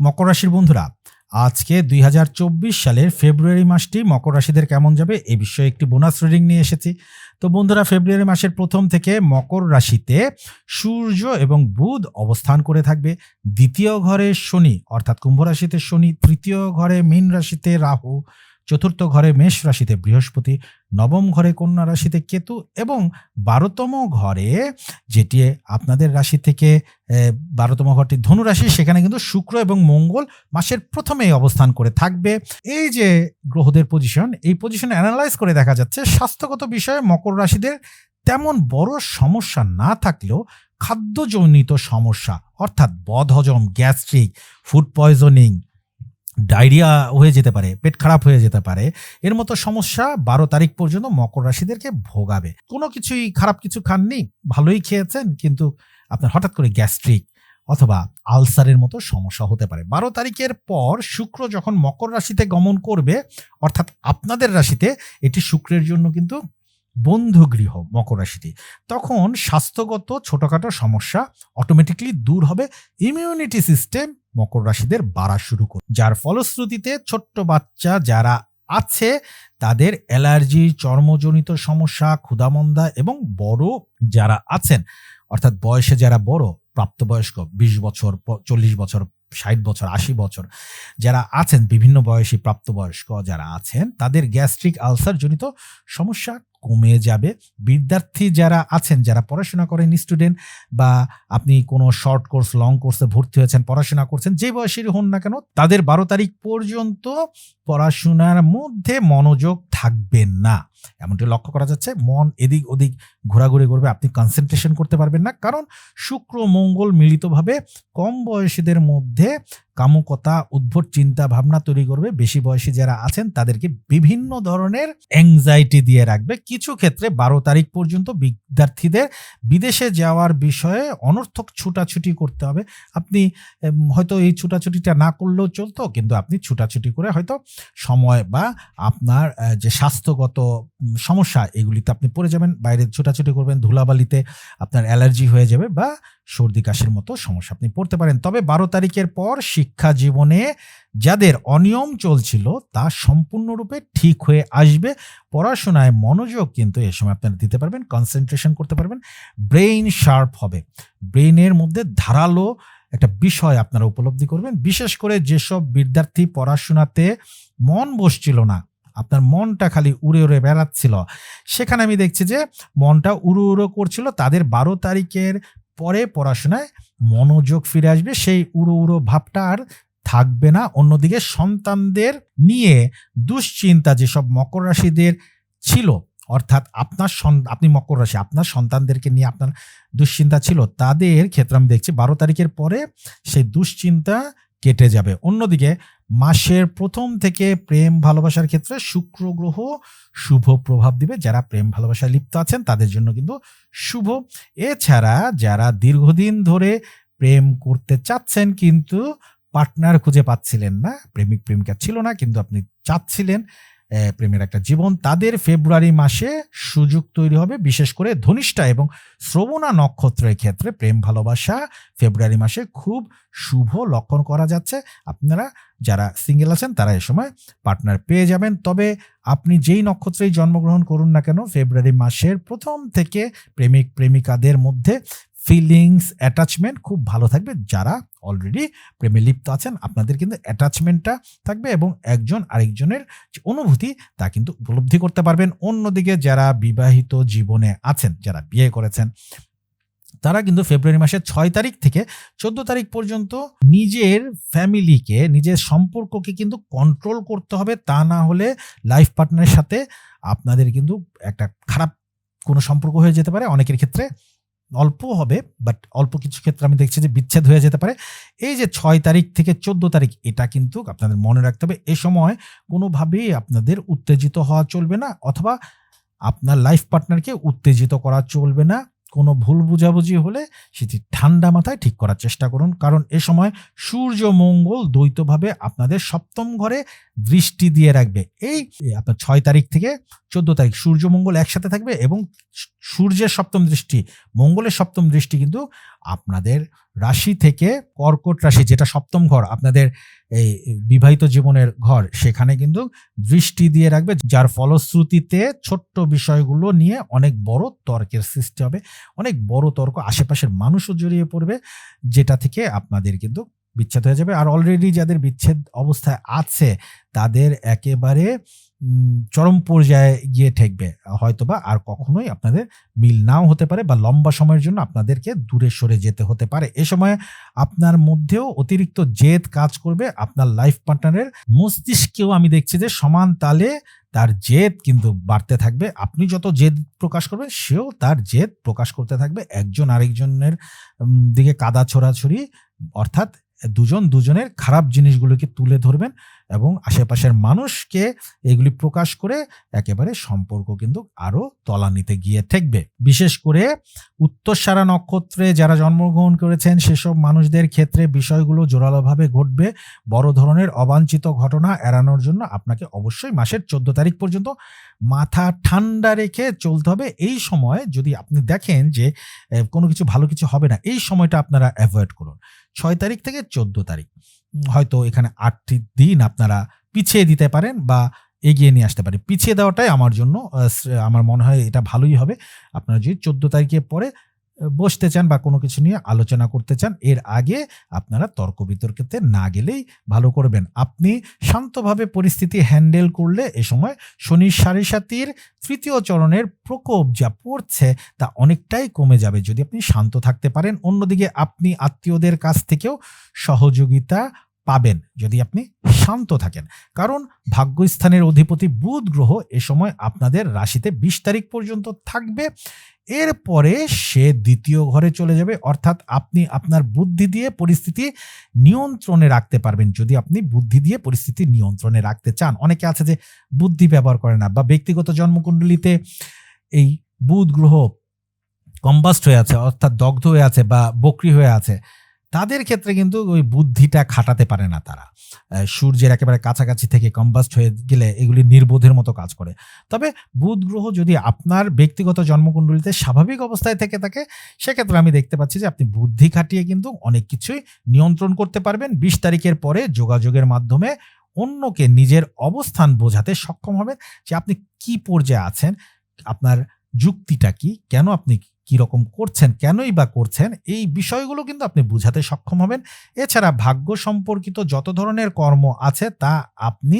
মকর রাশির বন্ধুরা, আজকে দুই হাজার চব্বিশ সালের ফেব্রুয়ারি মাসটি মকর রাশিদের কেমন যাবে এ বিষয়ে একটি বোনাস রিডিং নিয়ে এসেছি। তো বন্ধুরা, ফেব্রুয়ারি মাসের প্রথম থেকে মকর রাশিতে সূর্য এবং বুধ অবস্থান করে থাকবে। দ্বিতীয় ঘরে শনি, অর্থাৎ কুম্ভ রাশিতে শনি, তৃতীয় ঘরে মীন রাশিতে রাহু চতুর্থ ঘরে মেষ রাশিতে বৃহস্পতি, নবম ঘরে কন্যা রাশিতে কেতু এবং বারোতম ঘরে যেটি আপনাদের রাশি থেকে বারোতম ঘরটি ধনু রাশি, সেখানে কিন্তু শুক্র এবং মঙ্গল মাসের প্রথমেই অবস্থান করে থাকবে। এই যে গ্রহদের পজিশন এই পজিশন অ্যানালাইজ করে দেখা যাচ্ছে, স্বাস্থ্যগত বিষয়ে মকর রাশিদের তেমন বড় সমস্যা না থাকলেও খাদ্যজনিত সমস্যা, অর্থাৎ বদহজম, গ্যাস্ট্রিক, ফুড পয়জনিং ডায়রিয়া হয়ে যেতে পারে, পেট খারাপ হয়ে যেতে পারে, এর মতো সমস্যা বারো তারিখ পর্যন্ত মকর রাশিদেরকে ভোগাবে। কোনো কিছুই খারাপ কিছু খাননি, ভালোই খেয়েছেন, কিন্তু আপনার হঠাৎ করে গ্যাস্ট্রিক অথবা আলসারের মতো সমস্যা হতে পারে। বারো তারিখের পর শুক্র যখন মকর রাশিতে গমন করবে, অর্থাৎ আপনাদের রাশিতে, এটি শুক্রের জন্য কিন্তু বন্ধু গৃহ মকর রাশিটি। তখন স্বাস্থ্যগত ছোটোখাটো সমস্যা অটোমেটিকলি দূর হবে ইমিউনিটি সিস্টেম মকর রাশিদের বাড়া শুরু করে। যার ফলশ্রুতিতে ছোট্ট বাচ্চা যারা আছে, তাদের অ্যালার্জি, চর্মজনিত সমস্যা, ক্ষুধামন্দা এবং বড় যারা আছেন, অর্থাৎ বয়সে যারা বড়, প্রাপ্তবয়স্ক, বিশ বছর চল্লিশ বছর, ষাট বছর, আশি বছর, যারা আছেন, বিভিন্ন বয়সী প্রাপ্তবয়স্ক যারা আছেন, তাদের গ্যাস্ট্রিক আলসার জনিত সমস্যা কমে যাবে। বিদ্যার্থী যারা আছেন, যারা পড়াশোনা করেন স্টুডেন্ট বা আপনি কোনো শর্ট কোর্স লং কোর্সে ভর্তি হয়েছেন, পড়াশোনা করছেন, যে বয়সের হন না কেন, তাদের বারো তারিখ পর্যন্ত পড়াশোনার মধ্যে মনোযোগ থাকবে না। এমনটি লক্ষ্য করা যাচ্ছে, মন এদিক ওদিক ঘোরাঘুরি করবে, আপনি কনসেন্ট্রেশন করতে পারবেন না। কারণ শুক্র, মঙ্গল মিলিতভাবে কম বয়সীদের মধ্যে কামুকতা, উদ্ভট চিন্তা ভাবনা তৈরি করবে। বেশি বয়সী যারা আছেন, তাদেরকে বিভিন্ন ধরনের অ্যাংজাইটি দিয়ে রাখবে। কিছু ক্ষেত্রে বারো তারিখ পর্যন্ত বিদ্যার্থীদের বিদেশে যাওয়ার বিষয়ে অনর্থক ছুটাছুটি করতে হবে। আপনি হয়তো এই ছুটাছুটিটা না করলেও চলতো, কিন্তু আপনি ছুটাছুটি করে হয়তো সময় বা আপনার যে স্বাস্থ্যগত সমস্যা, এগুলিতে আপনি পড়ে যাবেন, বাইরে ছোটাছুটি করবেন, ধুলাবালিতে আপনার অ্যালার্জি হয়ে যাবে বা সর্দি কাশির মতো সমস্যা আপনি পড়তে পারেন। তবে বারো তারিখের পর শিক্ষা জীবনে যাদের অনিয়ম চলছিল, তা সম্পূর্ণরূপে ঠিক হয়ে আসবে। পড়াশোনায় মনোযোগ কিন্তু এ সময় আপনারা দিতে পারবেন কনসেন্ট্রেশন করতে পারবেন ব্রেইন শার্প হবে। ব্রেইনের মধ্যে ধারালো একটা বিষয় আপনারা উপলব্ধি করবেন। বিশেষ করে যেসব বিদ্যার্থী পড়াশোনাতে মন বসছিল না আপনার মনটা খালি উড়ে উড়ে বেড়াচ্ছিল। সেখানে আমি দেখছি যে, মনটা উড়ো উড়ো করছিল। তাদের বারো তারিখের পরে পড়াশোনায় মনোযোগ ফিরে আসবে। সেই উড়ো উড়ো ভাবটা আর থাকবে না। অন্যদিকে সন্তানদের নিয়ে দুশ্চিন্তা যেসব মকর রাশিদের ছিল, অর্থাৎ আপনার আপনি মকর রাশি, আপনার সন্তানদেরকে নিয়ে আপনার দুশ্চিন্তা ছিল, তাদের ক্ষেত্রে আমি দেখছি বারো তারিখের পরে সেই দুশ্চিন্তা কেটে যাবে। অন্যদিকে, মাসের প্রথম থেকে প্রেম ভালোবাসার ক্ষেত্রে শুক্র গ্রহ শুভ প্রভাব দিবে। যারা প্রেম ভালোবাসায় লিপ্ত আছেন, তাদের জন্য কিন্তু শুভ। এছাড়া যারা দীর্ঘদিন ধরে প্রেম করতে চাচ্ছেন কিন্তু পার্টনার খুঁজে পাচ্ছিলেন না, প্রেমিক প্রেমিকা ছিল না, কিন্তু আপনি চাচ্ছিলেন প্রেমের একটা জীবন। তাদের ফেব্রুয়ারি মাসে সুযোগ তৈরি হবে, বিশেষ করে ধনিষ্ঠা এবং শ্রবণা নক্ষত্রের ক্ষেত্রে প্রেম ভালোবাসা। ফেব্রুয়ারি মাসে খুব শুভ লক্ষণ করা যাচ্ছে। আপনারা যারা সিঙ্গেল আছেন, তারা এ সময় পার্টনার পেয়ে যাবেন। তবে আপনি যেই নক্ষত্রেই জন্মগ্রহণ করুন না কেন, ফেব্রুয়ারি মাসের প্রথম থেকে প্রেমিক, প্রেমিকাদের মধ্যে ফিলিংস অ্যাটাচমেন্ট খুব ভালো থাকবে। যারা অলরেডি প্রেমে লিপ্ত আছেন, আপনাদের কিন্তু অ্যাটাচমেন্টটা থাকবে এবং একজন আরেকজনের যে অনুভূতি, তা কিন্তু উপলব্ধি করতে পারবেন। অন্যদিকে যারা বিবাহিত জীবনে আছেন, যারা বিয়ে করেছেন, তারা কিন্তু ফেব্রুয়ারি মাসের ছয় তারিখ থেকে চোদ্দ তারিখ পর্যন্ত নিজের ফ্যামিলিকে নিজের সম্পর্ককে কিন্তু কন্ট্রোল করতে হবে। তা না হলে লাইফ পার্টনারের সাথে আপনাদের কিন্তু একটা খারাপ কোনো সম্পর্ক হয়ে যেতে পারে। অনেকের ক্ষেত্রে অল্প হবে বাট অল্প কিছু ক্ষেত্রে আমি দেখছি যে বিচ্ছেদ হয়ে যেতে পারে। এই যে ছয় তারিখ থেকে চোদ্দ তারিখ, এটা কিন্তু আপনাদের মনে রাখতে হবে, এ সময় কোনোভাবেই আপনাদের উত্তেজিত হওয়া চলবে না, অথবা আপনার লাইফ পার্টনারকে উত্তেজিত করা চলবে না। কোনো ভুল বুঝাবুঝি হলে সেটি ঠান্ডা মাথায় ঠিক করার চেষ্টা করুন, কারণ এ সময় সূর্য মঙ্গল দ্বৈতভাবে আপনাদের সপ্তম ঘরে দৃষ্টি দিয়ে রাখবে। এই আপনার ছয় তারিখ থেকে চোদ্দ তারিখ সূর্য মঙ্গল একসাথে থাকবে এবং সূর্যের সপ্তম দৃষ্টি, মঙ্গলের সপ্তম দৃষ্টি কিন্তু আপনাদের রাশি থেকে কর্কট রাশি, যেটা সপ্তম ঘর, আপনাদের এই বিবাহিত জীবনের ঘর, সেখানে কিন্তু দৃষ্টি দিয়ে রাখবে, যার ফলশ্রুতিতে ছোট্ট বিষয়গুলো নিয়ে অনেক বড় তর্কের সৃষ্টি হবে, অনেক বড় তর্ক, আশেপাশের মানুষও জড়িয়ে পড়বে, যেটা থেকে আপনাদের কিন্তু বিচ্ছেদ হয়ে যাবে। আর অলরেডি যাদের বিচ্ছেদ অবস্থায় আছে, তাদের একেবারে চরম পর্যায়ে গিয়ে ঠেকবে। হয়তোবা আর কখনোই আপনাদের মিল নাও হতে পারে বা লম্বা সময়ের জন্য আপনাদেরকে দূরে সরে যেতে হতে পারে। এ সময় আপনার মধ্যেও অতিরিক্ত জেদ কাজ করবে। আপনার লাইফ পার্টনারের মস্তিষ্কেও আমি দেখছি যে সমান তালে তার জেদ কিন্তু বাড়তে থাকবে। আপনি যত জেদ প্রকাশ করবেন, সেও তার জেদ প্রকাশ করতে থাকবে। একজন আরেকজনের দিকে কাদা ছোড়াছড়ি, অর্থাৎ দুজন দুজনের খারাপ জিনিসগুলোকে তুলে ধরবেন এবং আশেপাশের মানুষকে এগুলি প্রকাশ করে একেবারে সম্পর্ক কিন্তু আরও তলানিতে গিয়ে ঠেকবে। বিশেষ করে উত্তরসারা নক্ষত্রে যারা জন্মগ্রহণ করেছেন, সেসব মানুষদের ক্ষেত্রে বিষয়গুলো জোরালোভাবে ঘটবে। বড় ধরনের অবাঞ্ছিত ঘটনা এড়ানোর জন্য আপনাকে অবশ্যই মাসের চোদ্দ তারিখ পর্যন্ত মাথা ঠান্ডা রেখে চলতে হবে। এই সময় যদি আপনি দেখেন যে কোনো কিছু ভালো কিছু হবে না, এই সময়টা আপনারা অ্যাভয়েড করুন। ছয় তারিখ থেকে চোদ্দ তারিখ। হয়তো এখানে আটটি দিন আপনারা পিছিয়ে দিতে পারেন বা এগিয়ে নিয়ে আসতে পারে পিছিয়ে দেওয়াটাই আমার জন্য আমার মনে হয় এটা ভালোই হবে। আপনারা যদি চোদ্দ তারিখের পরে বসতে চান বা কোনো কিছু নিয়ে আলোচনা করতে চান, এর আগে আপনারা তর্ক বিতর্কেতে না গেলেই ভালো করবেন। আপনি শান্তভাবে পরিস্থিতি হ্যান্ডেল করলে এ সময় শনি সাড়ে সাতির তৃতীয় চরণের প্রকোপ যা পড়ছে তা অনেকটাই কমে যাবে। যদি আপনি শান্ত থাকতে পারেন, অন্যদিকে আপনি আত্মীয়দের কাছ থেকেও সহযোগিতা পাবেন যদি আপনি শান্ত থাকেন। কারণ ভাগ্যস্থানের অধিপতি বুধ গ্রহ এ সময় আপনাদের রাশিতে বিশ তারিখ পর্যন্ত থাকবে। এরপরে সে দ্বিতীয় ঘরে চলে যাবে। অর্থাৎ আপনি আপনার বুদ্ধি দিয়ে পরিস্থিতি নিয়ন্ত্রণে রাখতে পারবেন। যদি আপনি বুদ্ধি দিয়ে পরিস্থিতি নিয়ন্ত্রণে রাখতে চান। অনেকে আছে যে বুদ্ধি ব্যবহার করে না বা ব্যক্তিগত জন্মকুণ্ডলিতে এই বুধ গ্রহ কম্বাস্ট হয়ে আছে, অর্থাৎ দগ্ধ হয়ে আছে বা বকরি হয়ে আছে। তাদের ক্ষেত্রে কিন্তু ওই বুদ্ধিটা খাটাতে পারে না তারা। সূর্যের একেবারে কাছাকাছি থেকে কম্বাস্ট হয়ে গেলে এগুলি নির্বোধের মতো কাজ করে। তবে বুধ গ্রহ যদি আপনার ব্যক্তিগত জন্মকুণ্ডলিতে স্বাভাবিক অবস্থায় থেকে থাকে, সেক্ষেত্রে আমি দেখতে পাচ্ছি যে আপনি বুদ্ধি খাটিয়ে কিন্তু অনেক কিছুই নিয়ন্ত্রণ করতে পারবেন। বিশ তারিখের পরে যোগাযোগের মাধ্যমে অন্যকে নিজের অবস্থান বোঝাতে সক্ষম হবেন যে আপনি কি পর্যায়ে আছেন, আপনার যুক্তিটা কি? কেন আপনি কি রকম করছেন? কেনই বা করছেন? এই বিষয়গুলো কিন্তু আপনি বুঝাতে সক্ষম হবেন। এছাড়া ভাগ্য সম্পর্কিত যত ধরনের কর্ম আছে, তা আপনি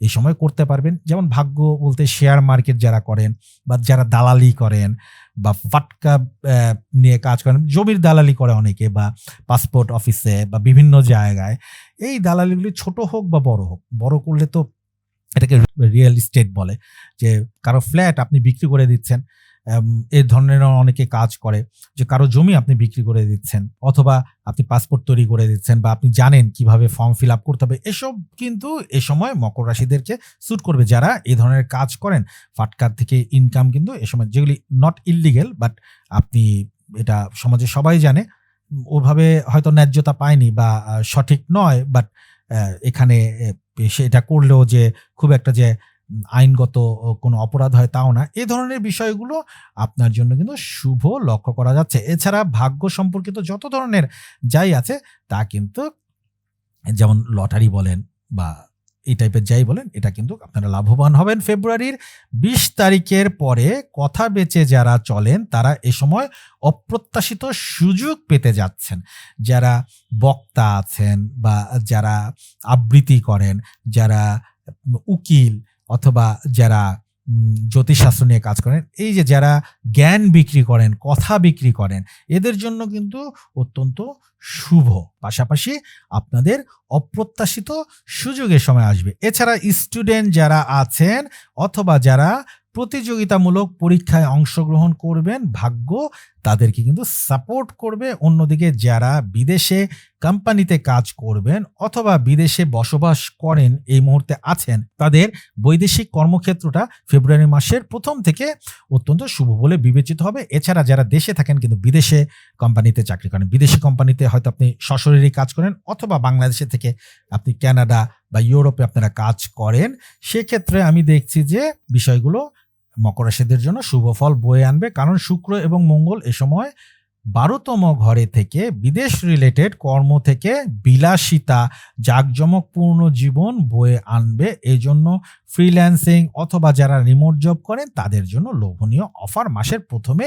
এই সময় করতে পারবেন। যেমন ভাগ্য বলতে শেয়ার মার্কেট যারা করেন বা যারা দালালি করেন বা ফাটকা নিয়ে কাজ করেন, জমির দালালি করে অনেকে বা পাসপোর্ট অফিসে বা বিভিন্ন জায়গায়। এই দালালিগুলি ছোট হোক বা বড় হোক, বড় করলে তো এটাকে রিয়েল এস্টেট বলে, যে কারও ফ্ল্যাট আপনি বিক্রি করে দিচ্ছেন এই ধরনের অনেকে কাজ করে, যে কারও জমি আপনি বিক্রি করে দিচ্ছেন, অথবা আপনি পাসপোর্ট তৈরি করে দিচ্ছেন বা আপনি জানেন কীভাবে ফর্ম ফিল আপ করতে হবে, এসব কিন্তু এ সময় মকর রাশিদেরকে স্যুট করবে যারা এই ধরনের কাজ করেন। ফাটকার থেকে ইনকাম কিন্তু এ সময়, যেগুলি নট ইললিগেল বাট আপনি এটা সমাজে সবাই জানে, ওভাবে হয়তো ন্যায্যতা পায়নি বা সঠিক নয় বাট এখানে সেটা করলেও যে খুব একটা যে আইনগত কোনো অপরাধ হয় তাও না, এ ধরনের বিষয়গুলো আপনার জন্য কিন্তু শুভ লক্ষ্য করা যাচ্ছে। এছাড়া ভাগ্য সম্পর্কিত যত ধরনের যাই আছে তা কিন্তু যেমন লটারি বলেন বা এই টাইপের যাই বলেন, এটা কিন্তু আপনারা লাভবান হবেন ফেব্রুয়ারির বিশ তারিখের পরে কথা বেচে যারা চলেন, তারা এ সময় অপ্রত্যাশিত সুযোগ পেতে যাচ্ছেন। যারা বক্তা আছেন বা যারা আবৃত্তি করেন, যারা উকিল অথবা যারা জ্যোতিষশাস্ত্র নিয়ে কাজ করেন। এই যে যারা জ্ঞান বিক্রি করেন, কথা বিক্রি করেন, এদের জন্য কিন্তু অত্যন্ত শুভ। পাশাপাশি আপনাদের অপ্রত্যাশিত সুযোগের সময় আসবে। এছাড়া স্টুডেন্ট যারা আছেন অথবা যারা প্রতিযোগিতামূলক পরীক্ষায় অংশগ্রহণ করবেন ভাগ্য, তাদেরকে কিন্তু সাপোর্ট করবে। অন্যদিকে যারা বিদেশে কোম্পানিতে কাজ করবেন অথবা বিদেশে বসবাস করেন, এই মুহূর্তে আছেন, তাদের বৈদেশিক কর্মক্ষেত্রটা ফেব্রুয়ারি মাসের প্রথম থেকে অত্যন্ত শুভ বলে বিবেচিত হবে। এছাড়া যারা দেশে থাকেন কিন্তু বিদেশে কোম্পানিতে চাকরি করেন, বিদেশি কোম্পানিতে হয়তো আপনি সশরীরী কাজ করেন অথবা বাংলাদেশে থেকে আপনি কানাডা বা ইউরোপে আপনারা কাজ করেন, সেক্ষেত্রে আমি দেখছি যে বিষয়গুলো মকর রাশিদের জন্য শুভ ফল বয়ে আনবে। কারণ শুক্র এবং মঙ্গল এ সময় বারোতম ঘরে থেকে বিদেশ রিলেটেড কর্ম থেকে বিলাসিতা, জাঁকজমকপূর্ণ জীবন বয়ে আনবে। এজন্য ফ্রিল্যান্সিং অথবা যারা রিমোট জব করেন, তাদের জন্য লোভনীয় অফার মাসের প্রথমে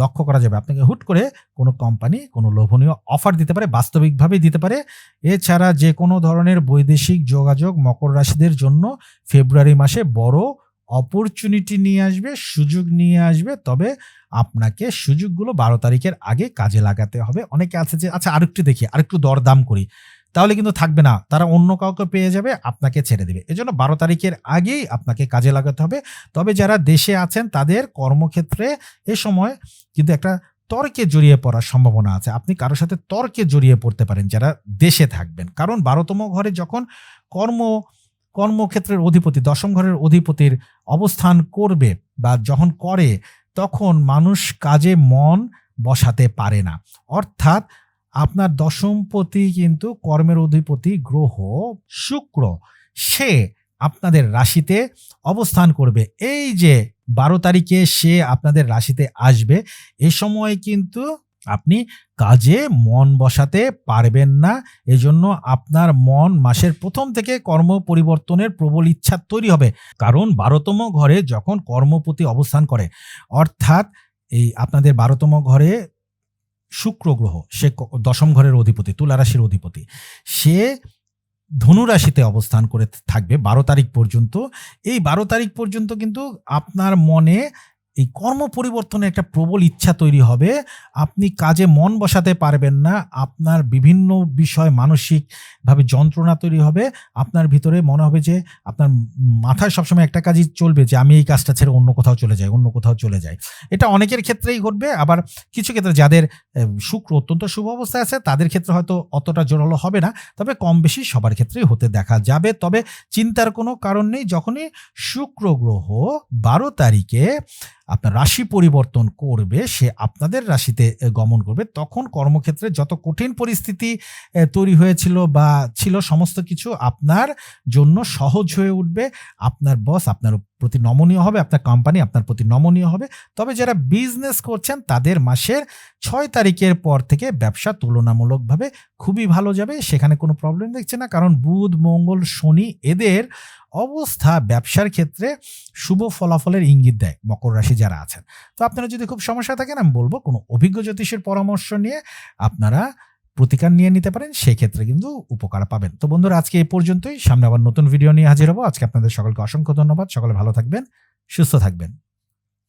লক্ষ্য করা যাবে। আপনাকে হুট করে কোনো কোম্পানি কোনো লোভনীয় অফার দিতে পারে, বাস্তবিকভাবেই দিতে পারে। এছাড়া যে কোনো ধরনের বৈদেশিক যোগাযোগ মকর রাশিদের জন্য ফেব্রুয়ারি মাসে বড় অপরচুনিটি নিয়ে আসবে, সুযোগ নিয়ে আসবে, তবে আপনাকে সুযোগগুলো বারো তারিখের আগে কাজে লাগাতে হবে। অনেকে আছে যে আচ্ছা আরেকটু দেখি, আরেকটু দরদাম করি। তাহলে কিন্তু থাকবে না। তারা অন্য কাউকে পেয়ে যাবে, আপনাকে ছেড়ে দেবে। এজন্য বারো তারিখের আগেই আপনাকে কাজে লাগাতে হবে। তবে যারা দেশে আছেন, তাদের কর্মক্ষেত্রে এ সময় কিন্তু একটা তর্কে জড়িয়ে পড়ার সম্ভাবনা আছে। আপনি কারোর সাথে তর্কে জড়িয়ে পড়তে পারেন, যারা দেশে থাকবেন। কারণ বারোতম ঘরে যখন কর্ম কর্মক্ষেত্রের অধিপতি, দশম ঘরের অধিপতির অবস্থান করবে বা যখন করে, তখন মানুষ কাজে মন বসাতে পারে না। অর্থাৎ আপনার দশমপতি কিন্তু কর্মের অধিপতি গ্রহ শুক্র। সে আপনাদের রাশিতে অবস্থান করবে। এই যে বারো তারিখে সে আপনাদের রাশিতে আসবে, এ সময় কিন্তু আপনি কাজে মন বসাতে পারবেন না। এজন্য আপনার মন মাসের প্রথম থেকে কর্ম পরিবর্তনের প্রবল ইচ্ছা তৈরি হবে। কারণ বারোতম ঘরে যখন কর্মপতি অবস্থান করে, অর্থাৎ এই আপনাদের বারোতম ঘরে শুক্র গ্রহ, সে দশম ঘরের অধিপতি, তুলা রাশির অধিপতি, সে ধনুরাশিতে অবস্থান করে থাকবে বারো তারিখ পর্যন্ত। এই বারো তারিখ পর্যন্ত কিন্তু আপনার মনে এই কর্ম পরিবর্তনের একটা প্রবল ইচ্ছা তৈরি হবে। আপনি কাজে মন বসাতে পারবেন না। আপনার বিভিন্ন বিষয় মানসিকভাবে যন্ত্রণা তৈরি হবে। আপনার ভিতরে মনে হবে যে আপনার মাথায় সবসময় একটা কাজই চলবে যে আমি এই কাজটা ছেড়ে অন্য কোথাও চলে যাই, অন্য কোথাও চলে যাই। এটা অনেকের ক্ষেত্রেই ঘটবে। আবার কিছু ক্ষেত্রে যাদের শুক্র অত্যন্ত শুভ অবস্থায় আছে, তাদের ক্ষেত্রে হয়তো অতটা জোরালো হবে না। তবে কম বেশি সবার ক্ষেত্রেই হতে দেখা যাবে। তবে চিন্তার কোনো কারণ নেই। যখনই শুক্র গ্রহ বারো তারিখে আপনার রাশি পরিবর্তন করবে, সে আপনাদের রাশিতে গমন করবে। তখন কর্মক্ষেত্রে যত কঠিন পরিস্থিতি তৈরি হয়েছিল বা ছিল সমস্ত কিছু আপনার জন্য সহজ হয়ে উঠবে। আপনার বস আপনার প্রতি নমনীয় হবে, আপনার কোম্পানি আপনার প্রতি নমনীয় হবে। তবে যারা বিজনেস করছেন, তাদের মাসের ছয় তারিখের পর থেকে ব্যবসা তুলনামূলকভাবে খুবই ভালো যাবে। সেখানে কোনো প্রবলেম দেখছে না, কারণ বুধ, মঙ্গল, শনি এদের অবস্থা ব্যবসার ক্ষেত্রে শুভ ফলাফলের ইঙ্গিত দেয় মকর রাশি যারা আছেন। তো আপনারা যদি খুব সমস্যা থাকেন, আমি বলব কোনো অভিজ্ঞ জ্যোতিষের পরামর্শ নিয়ে আপনারা প্রতিকার নিয়ে নিতে পারেন, সেক্ষেত্রে কিন্তু উপকার পাবেন। তো বন্ধুরা, আজকে এই পর্যন্তই। সামনে আবার নতুন ভিডিও নিয়ে হাজির হব। আজকে আপনাদের সকলকে অসংখ্য ধন্যবাদ। সকলে ভালো থাকবেন, সুস্থ থাকবেন।